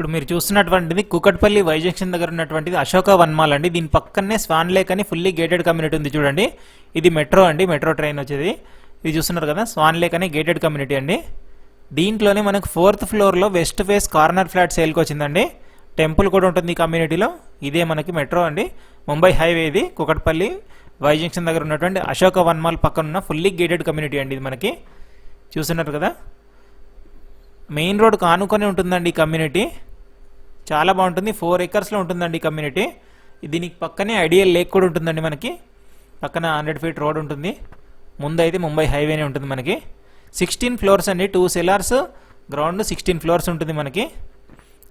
ఇప్పుడు మీరు చూస్తున్నటువంటిది కుకట్పల్లి వైజంక్షన్ దగ్గర ఉన్నటువంటిది అశోక వన్మాల్ అండి. దీని పక్కనే స్వాన్ లేక్ అని ఫుల్లీ గేటెడ్ కమ్యూనిటీ ఉంది చూడండి. ఇది మెట్రో అండి మెట్రో ట్రైన్ వచ్చేది. ఇది చూస్తున్నారు కదా స్వాన్ లేక్ అని గేటెడ్ కమ్యూనిటీ అండి. దీంట్లోనే మనకు ఫోర్త్ ఫ్లోర్లో వెస్ట్ ఫేస్ కార్నర్ ఫ్లాట్ సేల్కి వచ్చిందండి. టెంపుల్ కూడా ఉంటుంది ఈ కమ్యూనిటీలో ఇదే మనకి మెట్రో అండి. ముంబై హైవే ఇది కుకట్పల్లి వై జంక్షన్ దగ్గర ఉన్నటువంటి అశోక వన్మాల్ పక్కన ఉన్న ఫుల్లీ గేటెడ్ కమ్యూనిటీ అండి ఇది మనకి. చూస్తున్నారు కదా? మెయిన్ రోడ్ కానుకొని ఉంటుందండి ఈ కమ్యూనిటీ చాలా బాగుంటుంది. ఫోర్ ఎకర్స్లో ఉంటుందండి ఈ కమ్యూనిటీ దీనికి పక్కనే ఐడియల్ లేక్ కూడా ఉంటుందండి మనకి. పక్కన హండ్రెడ్ ఫీట్ రోడ్ ఉంటుంది. ముందు అయితే ముంబై హైవేనే ఉంటుంది మనకి. సిక్స్టీన్ ఫ్లోర్స్ అండి. Two cellars ground sixteen floors ఉంటుంది మనకి.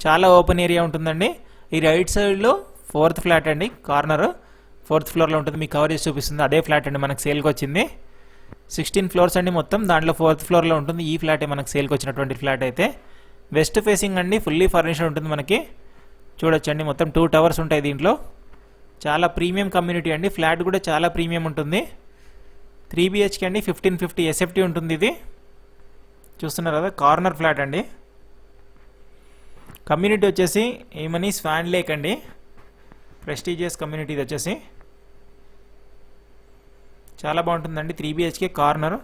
చాలా ఓపెన్ ఏరియా ఉంటుందండి. ఈ రైట్ సైడ్లో ఫోర్త్ ఫ్లాట్ అండి. కార్నర్ ఫోర్త్ ఫ్లోర్లో ఉంటుంది. మీకు కవర్ చేసి చూపిస్తుంది. అదే ఫ్లాట్ అండి మనకు సేల్కి వచ్చింది. సిక్స్టీన్ ఫ్లోర్స్ అండి మొత్తం. దాంట్లో ఫోర్త్ ఫ్లోర్లో ఉంటుంది. ఈ ఫ్లాటే మనకు సేల్కి వచ్చినటువంటి ఫ్లాట్ అయితే. వెస్ట్ ఫేసింగ్ అండి ఫుల్లీ ఫర్నిష్డ్ ఉంటుంది మనకి. చూడొచ్చండి మొత్తం టూ టవర్స్ ఉంటాయి దీంట్లో. చాలా ప్రీమియం కమ్యూనిటీ అండి ఫ్లాట్ కూడా చాలా ప్రీమియం ఉంటుంది. త్రీ బిహెచ్కే అండి ఫిఫ్టీన్ ఫిఫ్టీ ఎస్ఎఫ్టీ ఉంటుంది ఇది. చూస్తున్నారు కదా కార్నర్ ఫ్లాట్ అండి. కమ్యూనిటీ వచ్చేసి ఏమని స్వాన్ లేక్ అండి. ప్రెస్టీజియస్ కమ్యూనిటీ ఇది వచ్చేసి. చాలా బాగుంటుందండి three BHK corner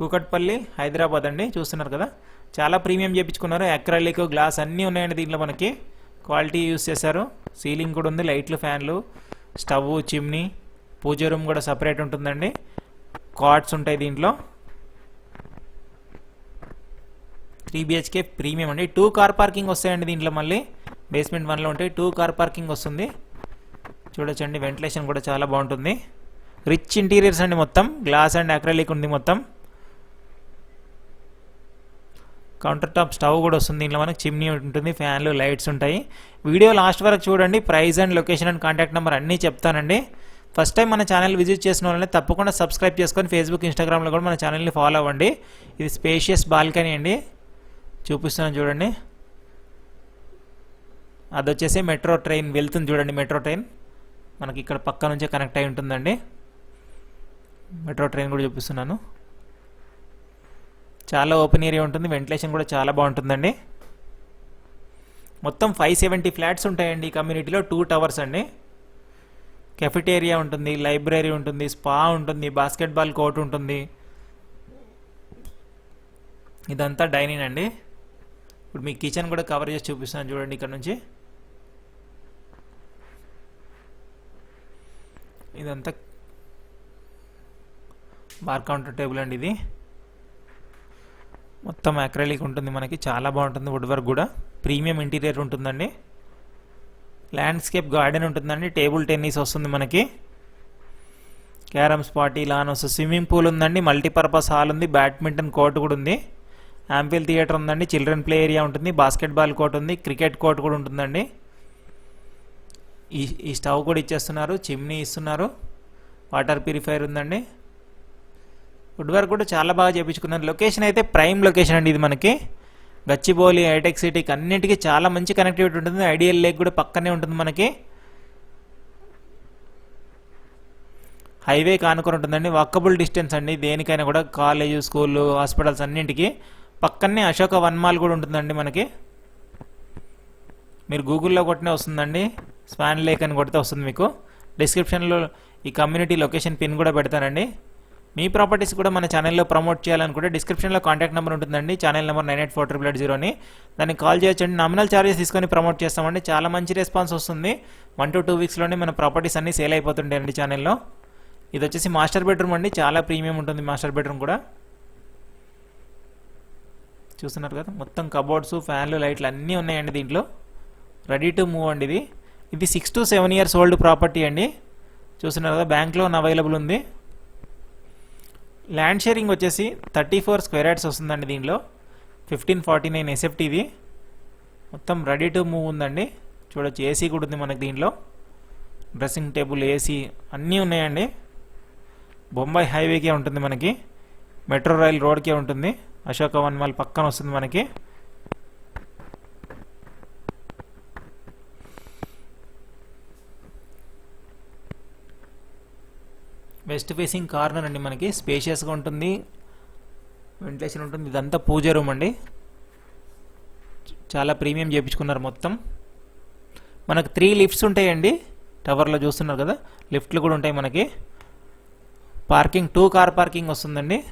Kukatpally Hyderabad అండి. చూస్తున్నారు కదా? చాలా ప్రీమియం చేయించుకున్నారు అక్రాలిక్ గ్లాస్ అన్నీ ఉన్నాయండి దీంట్లో మనకి. క్వాలిటీ యూస్ చేశారు. సీలింగ్ కూడా ఉంది లైట్లు ఫ్యాన్లు స్టవ్ చిమ్నీ పూజ రూమ్ కూడా సపరేట్ ఉంటుందండి. కార్డ్స్ ఉంటాయి దీంట్లో. త్రీ బిహెచ్కే ప్రీమియం అండి. టూ కార్ పార్కింగ్ వస్తాయండి దీంట్లో మళ్ళీ. బేస్మెంట్ వన్లో ఉంటాయి టూ కార్ పార్కింగ్ వస్తుంది. చూడొచ్చండి వెంటిలేషన్ కూడా చాలా బాగుంటుంది. రిచ్ ఇంటీరియర్స్ అండి మొత్తం. గ్లాస్ అండ్ అక్రలిక్ ఉంది మొత్తం. కౌంటర్ టాప్ స్టవ్ కూడా వస్తుంది. దీంట్లో మనకి చిమ్నీ ఉంటుంది ఫ్యాన్లు లైట్స్ ఉంటాయి. వీడియో లాస్ట్ వరకు చూడండి. Price and location and contact number అన్నీ చెప్తానండి. ఫస్ట్ టైం మన ఛానల్ విజిట్ చేసిన వాళ్ళని తప్పకుండా సబ్స్క్రైబ్ చేసుకొని ఫేస్బుక్ ఇన్స్టాగ్రామ్లో కూడా మన ఛానల్ని ఫాలో అవ్వండి. ఇది స్పేషియస్ బాల్కనీ అండి. చూపిస్తున్నాను చూడండి. అది వచ్చేసి మెట్రో ట్రైన్ వెళ్తుంది చూడండి. మెట్రో ట్రైన్ మనకి ఇక్కడ పక్క నుంచే కనెక్ట్ అయి ఉంటుందండి. మెట్రో ట్రైన్ కూడా చూపిస్తున్నాను. చాలా ఓపెన్ ఏరియా ఉంటుంది వెంటిలేషన్ కూడా చాలా బాగుంటుందండి. మొత్తం ఫైవ్ సెవెంటీ ఫ్లాట్స్ ఉంటాయండి ఈ కమ్యూనిటీలో టూ టవర్స్ అండి. కెఫిటేరియా ఉంటుంది లైబ్రరీ ఉంటుంది స్పా ఉంటుంది బాస్కెట్బాల్ కోర్ట్ ఉంటుంది. ఇదంతా డైనింగ్ అండి. ఇప్పుడు మీ కిచెన్ కూడా కవర్ చేసి చూపిస్తాను చూడండి ఇక్కడ నుంచి. ఇదంతా బార్ కౌంటర్ టేబుల్ అండి ఇది. మొత్తం అక్రలిక్ ఉంటుంది మనకి చాలా బాగుంటుంది వుడ్ వర్క్ కూడా. ప్రీమియం ఇంటీరియర్ ఉంటుందండి. ల్యాండ్స్కేప్ గార్డెన్ ఉంటుందండి టేబుల్ టెన్నిస్ వస్తుంది మనకి. క్యారమ్స్ పార్టీ లాన్ వస్తుంది. స్విమ్మింగ్ పూల్ ఉందండి మల్టీపర్పస్ హాల్ ఉంది బ్యాడ్మింటన్ కోర్ట్ కూడా ఉంది. యాంపిల్ థియేటర్ ఉందండి చిల్డ్రన్ ప్లే ఏరియా ఉంటుంది బాస్కెట్బాల్ కోర్ట్ ఉంది క్రికెట్ కోర్ట్ కూడా ఉంటుందండి. ఈ ఈ స్టవ్ కూడా ఇచ్చేస్తున్నారు చిమ్నీ ఇస్తున్నారు వాటర్ ప్యూరిఫైర్ ఉందండి. ఫుడ్ వర్క్ కూడా చాలా బాగా చేయించుకున్నారు లొకేషన్ అయితే ప్రైమ్ లొకేషన్ అండి ఇది మనకి. గచ్చిబౌలి హైటెక్ సిటీకి అన్నిటికీ చాలా మంచి కనెక్టివిటీ ఉంటుంది. ఐడియల్ లేక్ కూడా పక్కనే ఉంటుంది మనకి. హైవే కానుకొని ఉంటుందండి. వాకబుల్ డిస్టెన్స్ అండి. దేనికైనా కూడా కాలేజ్ స్కూళ్ళు హాస్పిటల్స్ అన్నింటికి. పక్కనే అశోక వన్ మాల్ కూడా ఉంటుందండి మనకి. మీరు గూగుల్లో కొట్టినే వస్తుందండి. స్పాన్ లేక్ అని కొడితే వస్తుంది మీకు. డిస్క్రిప్షన్లో ఈ కమ్యూనిటీ లొకేషన్ పిన్ కూడా పెడతానండి. మీ ప్రాపర్టీస్ కూడా మన ఛానల్లో ప్రమోట్ చేయాలనుకుంటే డిస్క్రిప్షన్లో కాంటాక్ట్ నెంబర్ ఉంటుందండి. Channel number nine eight four triple eight జీరోని దాన్ని కాల్ చేయొచ్చండి. నామినల్ ఛార్జెస్ తీసుకొని ప్రమోట్ చేస్తామండి. చాలా మంచి రెస్పాన్స్ వస్తుంది. వన్ టు టూ వీక్స్లోనే మన ప్రాపర్టీస్ అన్నీ సేల్ అయిపోతుంటాయండి ఛానల్లో ఇది వచ్చేసి మాస్టర్ బెడ్రూమ్ అండి. చాలా ప్రీమియం ఉంటుంది మాస్టర్ బెడ్రూమ్ కూడా. చూస్తున్నారు కదా? మొత్తం కబోర్డ్స్ ఫ్యాన్లు లైట్లు అన్నీ ఉన్నాయండి దీంట్లో. రెడీ టు మూవ్ అండి ఇది. ఇది six to seven years old property అండి. చూస్తున్నారు కదా? బ్యాంక్ లోన్ అవైలబుల్ ఉంది. ల్యాండ్ షేరింగ్ వచ్చేసి థర్టీ ఫోర్ స్క్వేర్ యాడ్స్ వస్తుందండి దీనిలో. ఫిఫ్టీన్ ఫార్టీ నైన్ ఎస్ఎఫ్టీది మొత్తం రెడీ టు మూవ్ ఉందండి. చూడొచ్చు ఏసీ కూడా ఉంది మనకు దీంట్లో డ్రెస్సింగ్ టేబుల్ ఏసీ అన్నీ ఉన్నాయండి. బొంబాయి హైవేకే ఉంటుంది మనకి. మెట్రో రైల్ రోడ్కే ఉంటుంది. అశోక వన్ మాల్ పక్కన వస్తుంది మనకి. వెస్ట్ ఫేసింగ్ కార్నర్ అండి మనకి. స్పేషియస్గా ఉంటుంది. వెంటిలేషన్ ఉంటుంది. ఇదంతా పూజ రూమ్ అండి. చాలా ప్రీమియం చేయించుకున్నారు మొత్తం. మనకు త్రీ లిఫ్ట్స్ ఉంటాయండి. టవర్లో చూస్తున్నారు కదా. లిఫ్ట్లు కూడా ఉంటాయి మనకి. పార్కింగ్ టూ కార్ పార్కింగ్ వస్తుందండి.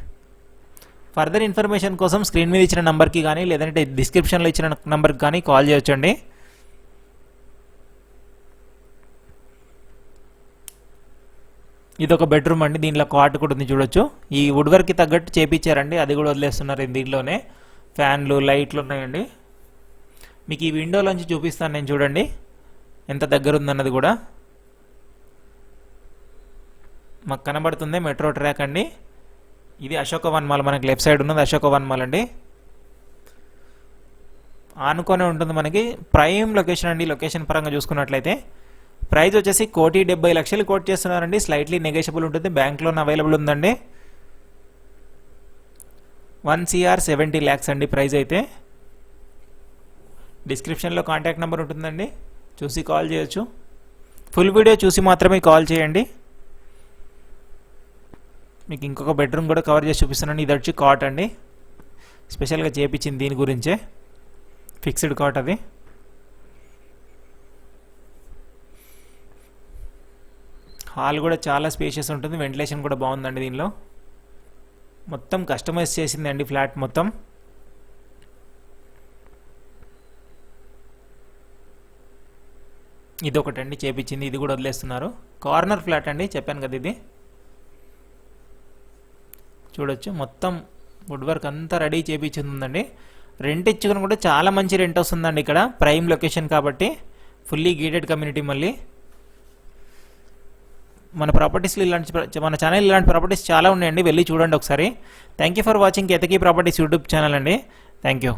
ఫర్దర్ ఇన్ఫర్మేషన్ కోసం స్క్రీన్ మీద ఇచ్చిన నెంబర్కి కానీ లేదంటే డిస్క్రిప్షన్లో ఇచ్చిన నెంబర్కి కానీ కాల్ చేయొచ్చండి. ఇది ఒక బెడ్రూమ్ అండి దీంట్లో కాట్ కూడా ఉంది చూడొచ్చు. ఈ వుడ్ వర్క్కి తగ్గట్టు చేపించారండి అది కూడా వదిలేస్తున్నారు దీంట్లోనే ఫ్యాన్లు లైట్లు ఉన్నాయండి. మీకు ఈ విండోలోంచి చూపిస్తాను నేను చూడండి. ఎంత దగ్గర ఉందన్నది కూడా. మాకు కనబడుతుంది మెట్రో ట్రాక్ అండి. ఇది అశోక వన్ మాల్ మనకి లెఫ్ట్ సైడ్ ఉన్నది అశోక వన్ మాల్ అండి. ఆనుకొని ఉంటుంది మనకి. ప్రైమ్ లొకేషన్ అండి లొకేషన్ పరంగా చూసుకున్నట్లయితే. ప్రైస్ వచ్చేసి కోటి డెబ్బై లక్షలు కోట్ చేస్తున్నారండి. స్లైట్లీ నెగోషియబుల్ ఉంటుంది. బ్యాంక్లో అవైలబుల్ ఉందండి. వన్ సిఆర్ సెవెంటీ ల్యాక్స్ అండి ప్రైస్ అయితే. డిస్క్రిప్షన్లో కాంటాక్ట్ నెంబర్ ఉంటుందండి. చూసి కాల్ చేయొచ్చు. ఫుల్ వీడియో చూసి మాత్రమే కాల్ చేయండి. మీకు ఇంకొక బెడ్రూమ్ కూడా కవర్ చేసి చూపిస్తున్నాను. ఇది వచ్చి కాట్ అండి. స్పెషల్గా చేపించింది దీని గురించే. ఫిక్స్డ్ కాట్ అది. హాల్ కూడా చాలా స్పేషియస్ ఉంటుంది. వెంటిలేషన్ కూడా బాగుందండి దీనిలో. మొత్తం కస్టమైజ్ చేసిందండి ఫ్లాట్ మొత్తం. ఇది ఒకటండి చేపించింది. ఇది కూడా వదిలేస్తున్నారు. కార్నర్ ఫ్లాట్ అండి. చెప్పాను కదా ఇది. చూడొచ్చు. మొత్తం వుడ్ వర్క్ అంతా రెడీ చేపించింది ఉందండి రెంట్ ఇచ్చుకుని కూడా చాలా మంచి రెంట్ వస్తుందండి ఇక్కడ. ప్రైమ్ లొకేషన్ కాబట్టి. ఫుల్లీ గేటెడ్ కమ్యూనిటీ మళ్ళీ. మన ప్రాపర్టీస్లో ఇలాంటి మన ఛానల్ ఇలాంటి ప్రాపర్టీస్ చాలా ఉన్నాయండి. వెళ్ళి చూడండి ఒకసారి. థ్యాంక్ యూ ఫర్ వాచింగ్ ఎతకీ ప్రాపర్టీస్ యూట్యూబ్ ఛానల్ అండి. Thank you